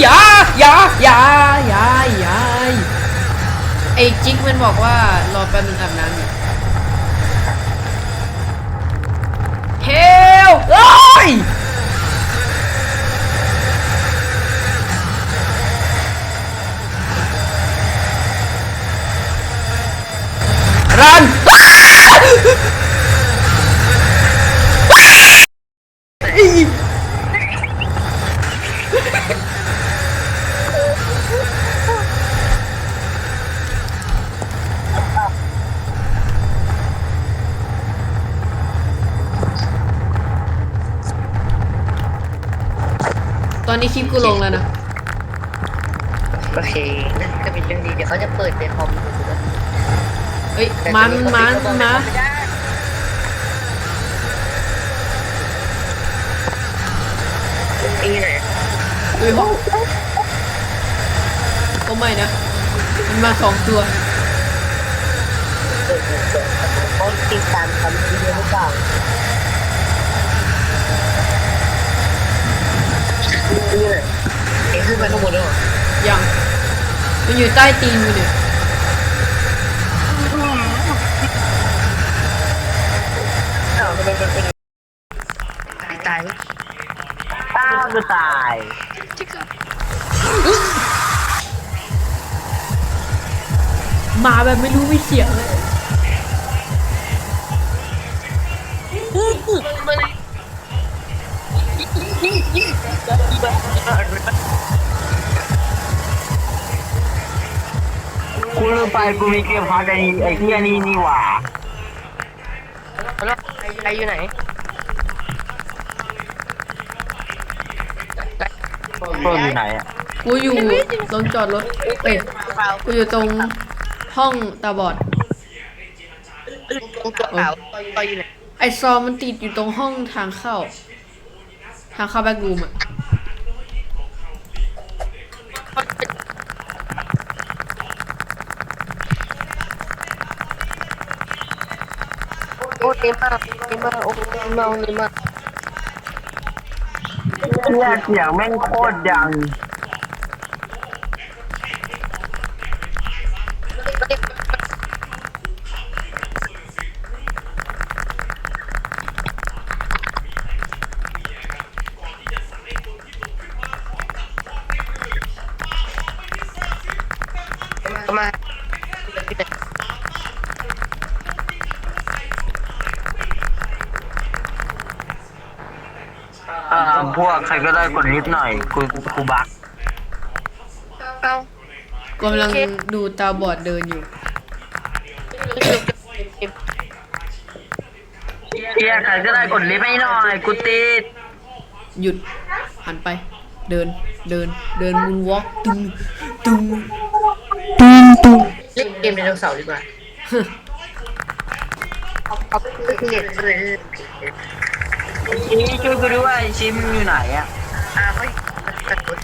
อย่าอย่าอย่าอย่าอย่าไอ้จิ๊กมันบอกว่ารอแป๊บนึงอาบน้ำอยู่เฮลโอ้ยรัน เป็นเรื่องดีเดี๋ยวเขาจะเปิดในคอมดูด้วยเอ้ยแต่มันตอมันเขาบอกมาไได้ไอ้ไหนเฮ้ยโอ้โอ้ไม่นะ มันมาสองตัว เปิดเปิดเปิดเขาติดตามคำวิดีโอหรือเปล่านี่ไหนเอ็งขึ้นไปข้างบนด้วยเหรอยัง มันอยู่ใต้ตีนกูเนี่ยอ้าวมันเป็นเป็นตายตายอ้าวกูตายมาแบบไม่รู้ไม่เสียงเลยกูลื มไปกูมีเกมพาร์ทไอ้ไอ้เฮียนี่นี่หว่าแล้วใครอยู่ไหนโปรอยู่ไหนอะกูอยู่ตรงจอดรถเอ้ยกูอยู่ตรงห้องตาบอดตัวเปล่าตัวอยู่ไหนไอซอมมันติดอยู่ตรงห้องทางเข้า ทางเข้าแบ็กรูมอะ เต็มมากเต็มาโอ้เมาเต็มาเฮียเสียงแม่งโคตรดัง พวกใครก็ได้กดลิฟต์หน่อยกูกูบักเอากำลังดูตาบอดเดินอยู่ เฮียใครก็ได้กดลิฟต์ให้หน่อยกูติดหยุดหันไป เดินเดินเดินมูนวอล์กตึงตึงเล่นเกมไดโนเสาร์ดีกว่าเอาเอาเน็ตเลย ชิมช่วยกูด้วยชิมอยู่ไหนอะอ่าเฮ้ยกระตุ้น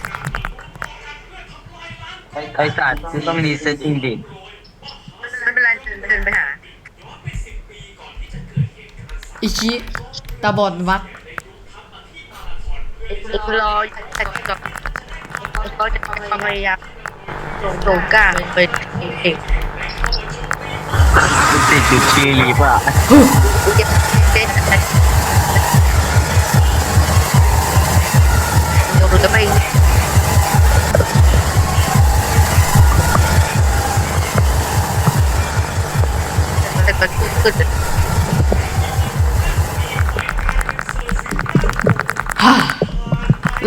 ไอ้สัตว์กูต้องรีเซ็ตจริงไม่เป็นไรเดินไปหาอิชิตาบอดวัดรอแต่ก็เขาจะพยายามโดกล้าไปเองๆกูติดอยู่ชีลิฟต์อะ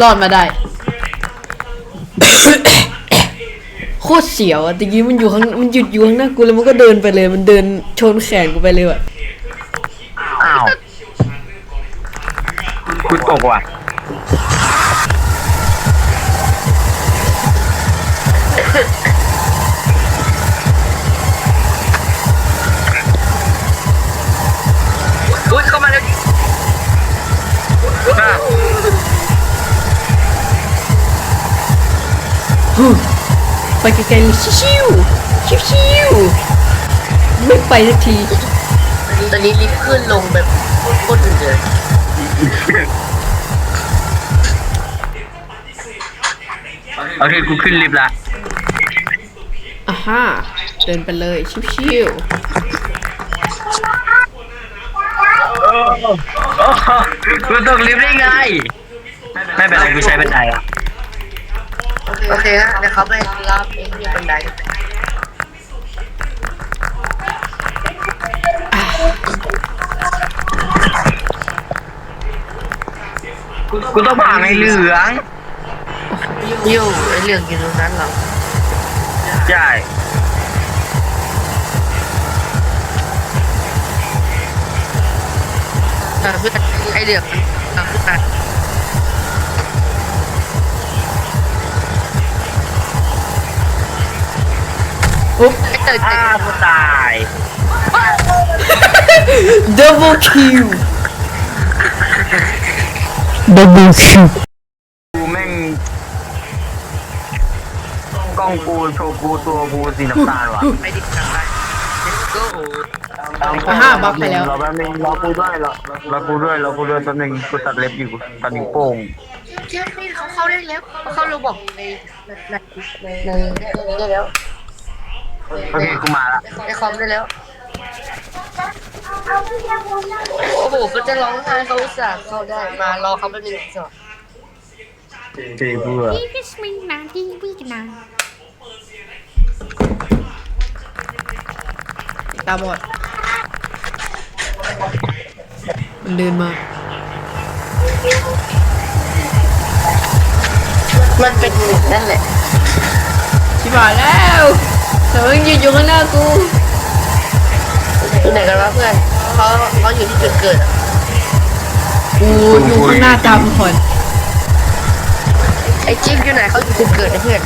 รอดมาได้ โคตรเสียวอะตะกี้มันอยู่ข้างมันหยุดอยู่ข้างหน้ากูแล้วมันก็เดินไปเลย มันเดินชนแขนกูไปเลยว่ะอ้าวกูตกว่ะ อุ้ยเข้ามาแล้วไปไกลๆเลยชิวๆชิวๆไม่ไปสักทีตอนนี้ลิฟต์ขึ้นลงแบบโคตรเดือดโอเคกูขึ้นลิฟต์ละอ่าฮะเดินไปเลยชิวโอ้โหกูตกลิฟต์ได้ไง ไม่เป็นไรกูใช้บันไดอะโอเคนะเดี๋ยวเขาไปรับเองที่บันไดกูต้องผ่านในเหลืองอยู่ไอเรื่องอยู่ตรงนั้นเหรอใช่ เออเพื่อนไอเรื่องมันขึ้นมาๆปุ๊บไอเตยเตอ้ายกูตาย double kill double kill กูแม่งกล้องกูโชว์กูตัวกูสีน้ำตาลว่ะไปดิกลับไป let's go อ่าฮะบัฟไปแล้ว รอแป๊บนึงรอกูด้วยรอรอกูด้วยรอกูด้วยแป๊บนึงกูตัดเล็บอยู่ตัดนิ้วโป้งเชื่อพี่เขาเข้าได้แล้วเขาเข้าระบบในในในในได้แล้วโอเคกูมาละในคอมได้แล้วโอ้โหก็จะร้องไห้เขาอุตส่าห์เข้าได้มารอเขาไปหนึ่งสองเจ๊เบื่อ This week now, this week now. ตาบอด มันเดินมา มันเป็นหนึ่งนั่นแหละชิบหายแล้วเธอยังยืนอยู่ข้างหน้ากูอยู่ไหนกันวะเพื่อนเขาเขาอยู่ที่จุดเกิดอะกูอยู่ข้างหน้าตามหอนไอ้จิ๊บอยู่ไหนเขาอยู่จุดเกิดนะเพื่อน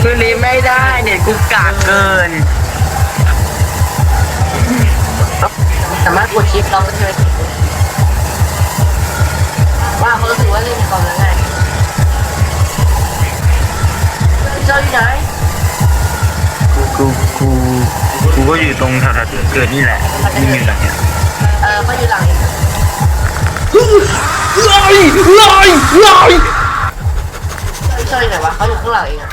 คือรีบไม่ได้เนี่ยกูกากเกิน สามารถกดชิปเราก็ใช่ไหมว่าเขารู้สึกว่าเล่นในคอมแล้วง่ายเจ้าอยู่ไหนกูกูกูก็อยู่ตรงแถวๆจุดเกิดนี่แหละมึงอยู่ไหนเนี่ยเออเขาอยู่หลังเองลอยลอยลอยเจ้าอยู่ไหนวะเขาอยู่ข้างหลังเองอะ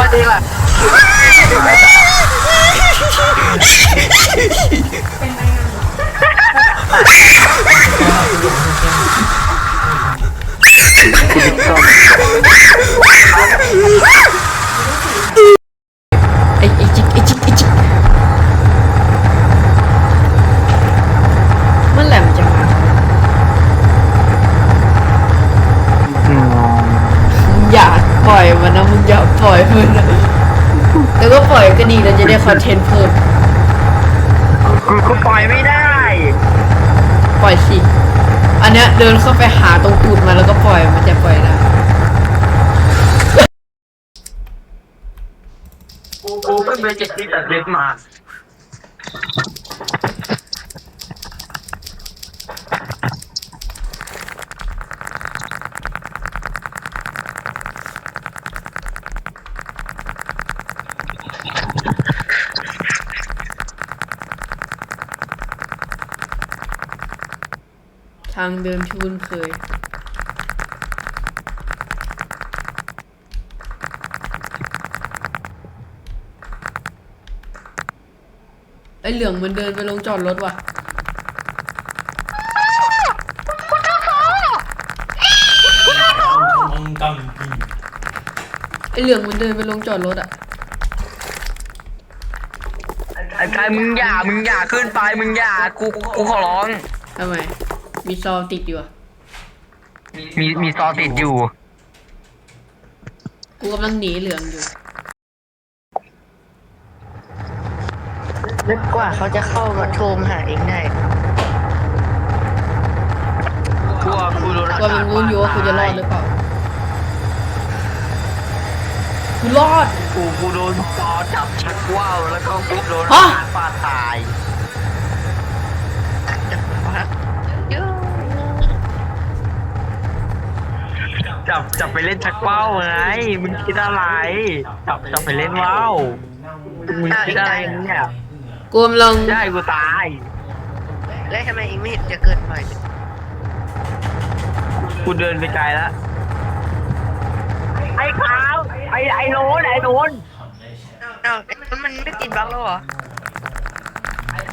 มาดีล่ะ ไอ้ คอนเทนต์เพิ่มกูก็ปล่อยไม่ได้ ปล่อยสิอันเนี้ยเดินเข้าไปหาตรงตูดมาแล้วก็ปล่อยมันจะปล่อยได้กูกูก็เป็นเจ็ดที่ตัดเล็บมาางเดินที่คุ้นเคย ไอ้เหลืองมันเดินไปลงจอดรถว่ะไอ้เหลืองมันเดินไปลงจอดรถอะ ไอ้กายมึงอย่า มึงอย่าขึ้นไป มึงอย่า กู กูขอร้อง ทำไม มีซอติดอยู่อะมีมีซอติดอยู่ กูกำลังหนีเหลืองอยู่ นึกกว่าเขาจะเข้ามาโทรมหาเองได้กลัวกูโดนกลัวมันรู้อยู่ว่ากูจะรอดหรือเปล่า กูรอด กูกูโดนซอจับชักว่าวแล้วก็กูโดนฮะ ฟาดตาย จับจับไปเล่นชักว่าวไงมึงคิดอะไร จับจับไปเล่นว่าวมึงคิดอะไรเนี่ยกูกำลังใช่กูตายแล้วทำไมเองไม่เห็นจะเกิดใหม่กกูเดินไปไกลแล้วไอ้ขาวไอ้ไอ้โน้นไอ้โน้นเอ้ามันมันไม่ติดบั๊กแล้วเหรอ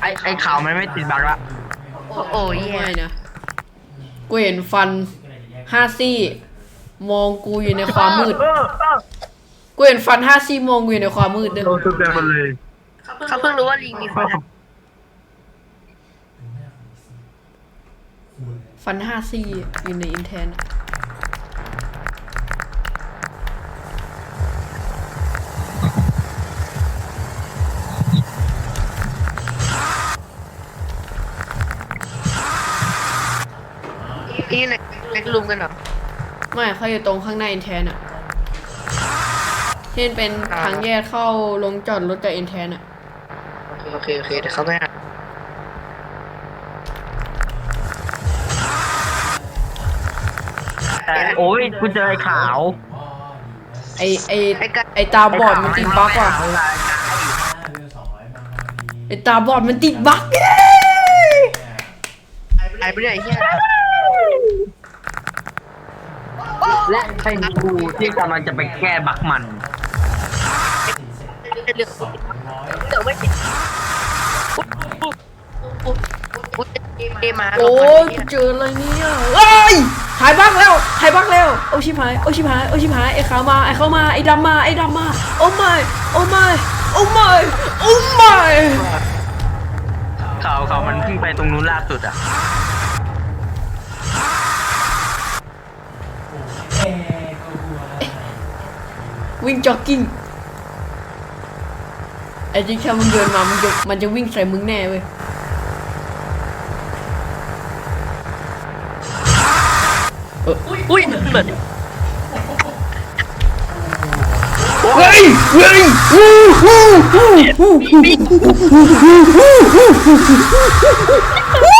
ไอ้ไอ้ขาวมันไม่ติดบักละ โอ้โอ้ยไม่นะกูเห็นฟันห้าซี่ มองกูอยู่ในความมืด เออเออกูเห็นฟันห้าซี่มองกูอยู่ในความมืดเด้อโดนทุบเต็มหมดเลยเขาเพิ่งรู้ว่าลิงมีฟันอะฟันห้าซี่อยู่ในอินเทนอะนี่ไหนเล็กลุมกันเหรอ ไม่เขาอยู่ตรงข้างหน้าอินเทนอะที่เป็นทางแยกเข้าลงจอดรถกับอินเทนอะโอเคโอเคเดี๋ยวเขาไม่อ่านแต่โอ้ยกูเจอไอ้ขาวไอไอไอตาบอดมันติดบั๊กว่ะไอตาบอดมันติดบั๊กเย้หายไปเลยไอ้เหี้ย และเป็นกูที่กำลังจะไปแก้บักมัน เรื่องเดี๋ยวไม่ติดปุ๊บปุ๊บปุ๊บเอมาโอ้ยกูเจออะไรเนี่ยเอ้ยหายบักแล้วหายบักแล้วโอชิพายโอชิพายโอชิพายไอ้ขาวมาไอเข้ามาไอ้ดำมาไอ้ดำมาโอ้ไม่โอ้ไม่โอ้ไม่โอ้ไม่เขาเขามันเพิ่งไปตรงนู้นล่าสุดอะ วิ่งจ็อกกิ้งไอ้จริงแค่มึงเดินมา มันจะมันจะวิ่งใส่มึงแน่เว้ยอุ้ยเหมือนเฮ้ยเฮ้ยวู้ฮู้ฮู้ฮู้ฮู้ไอ้ขา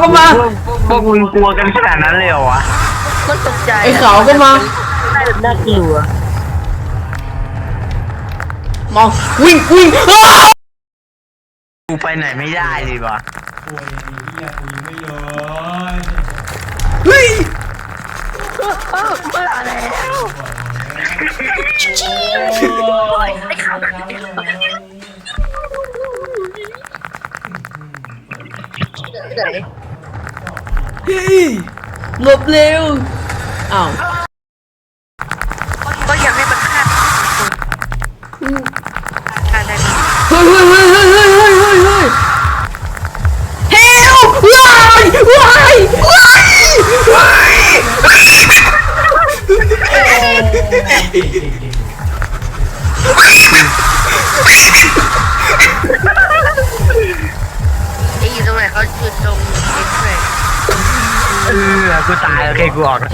ก็มาพวกพวกมึงกลัวกันขนาดนั้นเลยเหรอวะมันตกใจไอ้ขาวก็มา น่ากลัวมองวิ่งวิ่งอ้าวกูไปไหนไม่ได้เลยวะเฮ้ยมาแล้วไหน เฮ้ยหลบเร็วอ้าวก็อยากให้มันฆ่าฆ่าได้ไหมเฮ้ยเฮ้ยเฮ้ยเฮ้ยเฮ้ยเฮ้ยเฮ้ยเฮ้ยเฮลว้ายว้ายว้ายว้าย อกูตายโอเคกูออกแล้ว